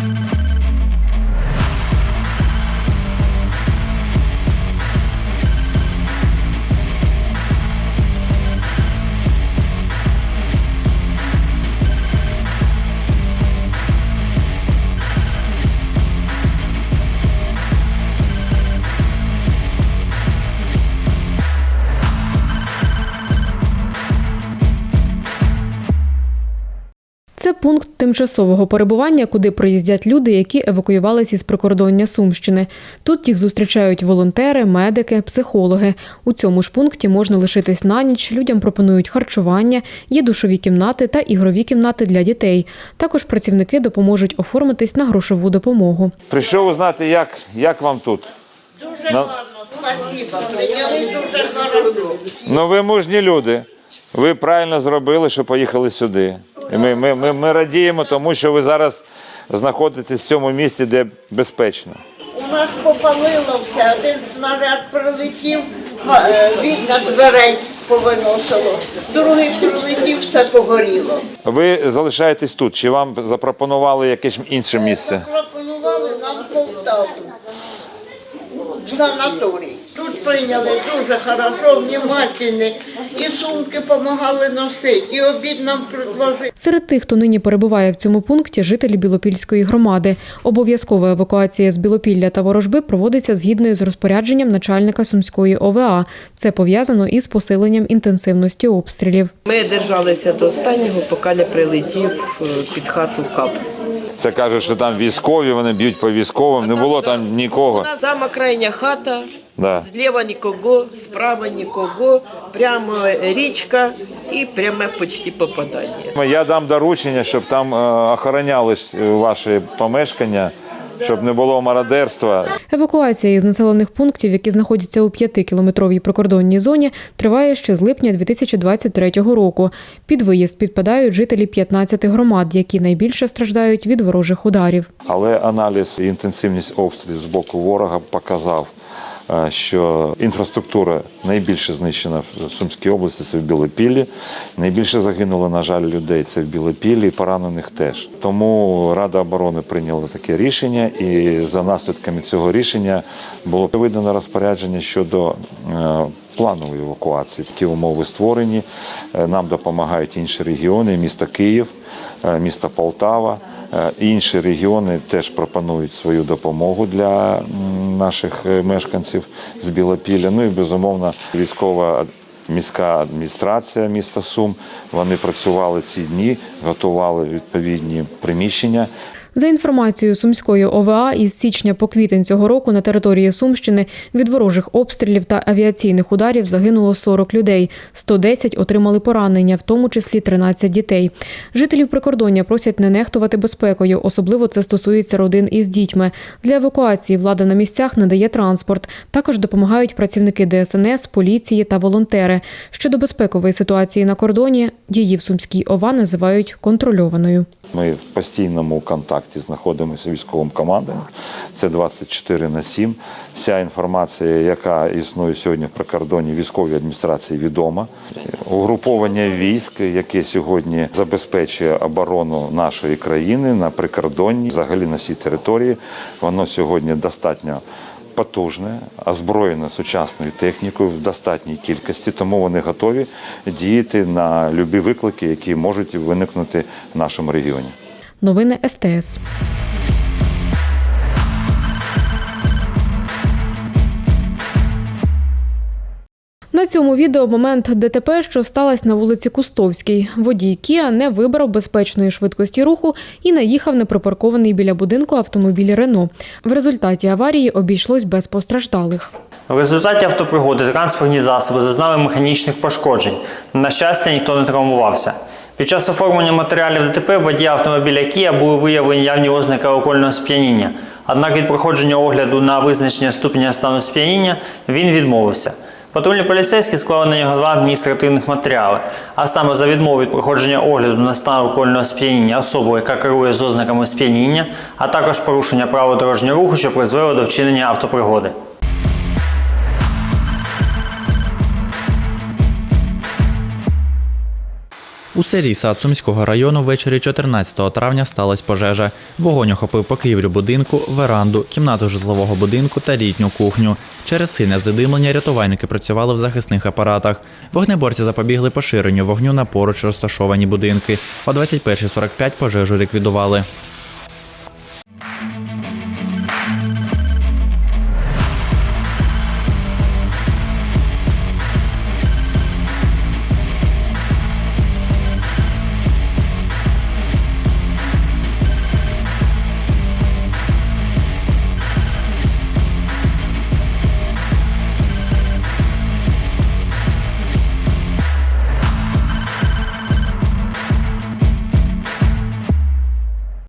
you Це пункт тимчасового перебування, куди приїздять люди, які евакуювалися із прикордоння Сумщини. Тут їх зустрічають волонтери, медики, психологи. У цьому ж пункті можна лишитись на ніч. Людям пропонують харчування, є душові кімнати та ігрові кімнати для дітей. Також працівники допоможуть оформитись на грошову допомогу. Прийшов узнати, як, як вам тут. Дуже гарно, спасибо. Прийняли дуже хорошо. Ну, ви мужні люди. Ви правильно зробили, що поїхали сюди. І ми, ми, ми, ми радіємо, тому що ви зараз знаходитесь в цьому місці, де безпечно. У нас попалило все, один снаряд прилетів, е, вікна дверей повиносило, другий прилетів, все погоріло. Ви залишаєтесь тут, чи вам запропонували якесь інше місце? Пропонували нам Полтаву, в санаторій. Тут прийняли дуже хорошо, внимательні, і сумки допомагали носити, і обід нам предложили. Серед тих, хто нині перебуває в цьому пункті, жителі Білопільської громади. Обов'язкова евакуація з Білопілля та Ворожби проводиться згідно з розпорядженням начальника Сумської ОВА. Це пов'язано із посиленням інтенсивності обстрілів. Ми держалися до останнього, поки не прилетів е, під хату кап. Це кажуть, що там військові, вони б'ють по військовим, не було там нікого. Сама крайня хата, Да. зліва нікого, справа нікого, прямо річка і пряме почти попадання. Я дам доручення, щоб там е, охоронялись е, ваші помешкання, щоб не було мародерства. Евакуація із населених пунктів, які знаходяться у 5-кілометровій прикордонній зоні, триває ще з липня 2023 року. Під виїзд підпадають жителі 15 громад, які найбільше страждають від ворожих ударів. Але аналіз і інтенсивність обстрілів з боку ворога показав, що інфраструктура найбільше знищена в Сумській області це в Білопіллі. Найбільше загинуло, на жаль, людей це в Білопіллі, і поранених теж. Тому Рада оборони прийняла таке рішення, і за наслідками цього рішення було видано розпорядження щодо е, планової евакуації. Такі умови створені. Е, Нам допомагають інші регіони, місто Київ, е, місто Полтава. Інші регіони теж пропонують свою допомогу для наших е, мешканців з Білопілля. Ну і безумовно військова міська адміністрація міста Сум. Вони працювали ці дні, готували відповідні приміщення. За інформацією Сумської ОВА, із січня по квітень цього року на території Сумщини від ворожих обстрілів та авіаційних ударів загинуло 40 людей. 110 отримали поранення, в тому числі 13 дітей. Жителів прикордоння просять не нехтувати безпекою, особливо це стосується родин із дітьми. Для евакуації влада на місцях надає транспорт. Також допомагають працівники ДСНС, поліції та волонтери. Щодо безпекової ситуації на кордоні, її в Сумській ОВА називають контрольованою. Ми в постійному контакті знаходимося з військовим командуванням. Це 24 на 7. Вся інформація, яка існує сьогодні в прикордонні військовій адміністрації, відома. Угруповання військ, яке сьогодні забезпечує оборону нашої країни на прикордонні, взагалі на всій території, воно сьогодні достатньо. Потужне, озброєне сучасною технікою в достатній кількості, тому вони готові діяти на любі виклики, які можуть виникнути в нашому регіоні. Новини СТС. На цьому відео момент ДТП, що сталося на вулиці Кустовській. Водій Кіа не вибрав безпечної швидкості руху і наїхав неприпаркований біля будинку автомобіль Рено. В результаті аварії обійшлось без постраждалих. В результаті автопригоди транспортні засоби зазнали механічних пошкоджень. На щастя, ніхто не травмувався. Під час оформлення матеріалів ДТП водія автомобіля Kia були виявлені явні ознаки алкогольного сп'яніння. Однак від проходження огляду на визначення ступеня стану сп'яніння він відмовився. Патрульні поліцейські склали на нього два адміністративних матеріали, а саме за відмову від проходження огляду на стан алкогольного сп'яніння особи, яка керує з ознаками сп'яніння, а також порушення правил дорожнього руху, що призвело до вчинення автопригоди. У селі Сад Сумського району ввечері 14 травня сталася пожежа. Вогонь охопив покрівлю будинку, веранду, кімнату житлового будинку та літню кухню. Через сильне задимлення рятувальники працювали в захисних апаратах. Вогнеборці запобігли поширенню вогню на поруч розташовані будинки. О 21.45 пожежу ліквідували.